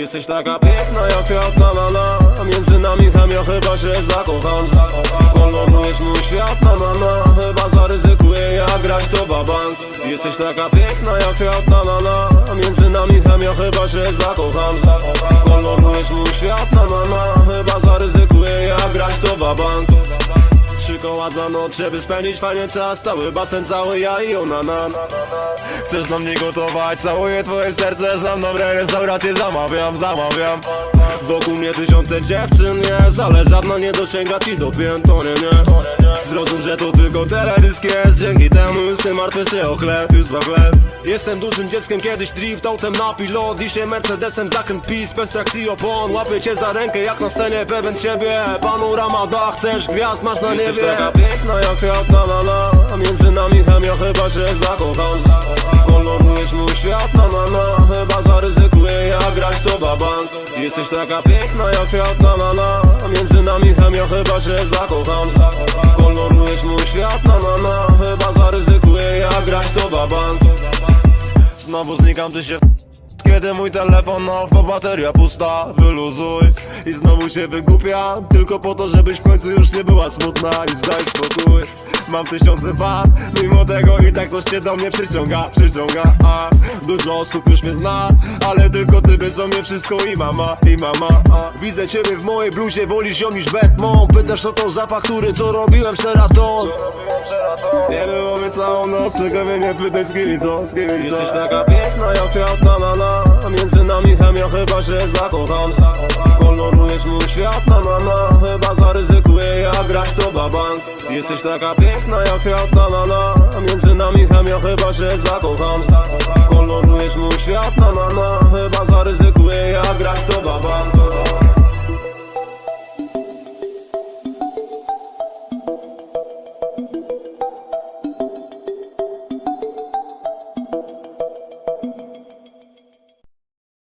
Jesteś taka piękna jak kwiatka na na A między nami chemia chyba się zakocham. Kolorujesz mój świat na na na Chyba zaryzykuję jak grać to bank Jesteś taka piękna jak kwiatka na na A między nami chemia chyba się zakocham. Kolorujesz mój świat na na na Chyba zaryzykuję jak grać to bank Trzy koła za noc, żeby spędzić fajnie czas. Cały basen, cały ja i ona na na Chcesz na mnie gotować, całuję twoje serce Znam dobre restauracje, zamawiam, zamawiam. Wokół mnie tysiące dziewczyn jest Ale żadna nie dosięga ci do pięt, to nie, nie Zrozum, że to tylko teledysk jest. Dzięki temu nie martwię się o chleb, już za chleb. Jestem dużym dzieckiem, kiedyś drift autem na pilot Dzisiaj Mercedesem zakręt pis, bez trakcji opon. Łapię cię za rękę jak na scenie, pewien siebie. Panorama dach, chcesz gwiazd, masz na niebie. Jesteś taka piękna jak kwiat na na na. A między nami chemia, chyba się zakocham. Kolorujesz mój świat na na na. Chyba zaryzykuję jak grać to babank Jesteś taka piękna jak kwiat na na na chyba się zakocham Kolorujesz mój świat na na na. Chyba zaryzykuję jak grać to babank Znowu znikam, ty się kiedy mój telefon off, bateria pusta Wyluzuj i znowu się wygłupiam Tylko po to, żebyś w końcu już nie była smutna Już daj spokój. Mam tysiące fan, mimo tego i tak coś cię do mnie przyciąga Przyciąga, a Dużo osób już mnie zna Ale tylko ty wiesz o mnie wszystko i mama, i mama. A. Widzę ciebie w mojej bluzie, wolisz ją niż Batman Pytasz o to zapach, który co robiłem Sheraton nie było całą noc, tylko mnie nie pytaj z kim i co, z kim i co. Jesteś taka piękna jak kwiat na na chyba się zakocham Kolorujesz mój świat na na na. Chyba zaryzykuję jak grać to babank Jesteś taka piękna jak kwiat na na na. Między nami chemia, chyba się zakocham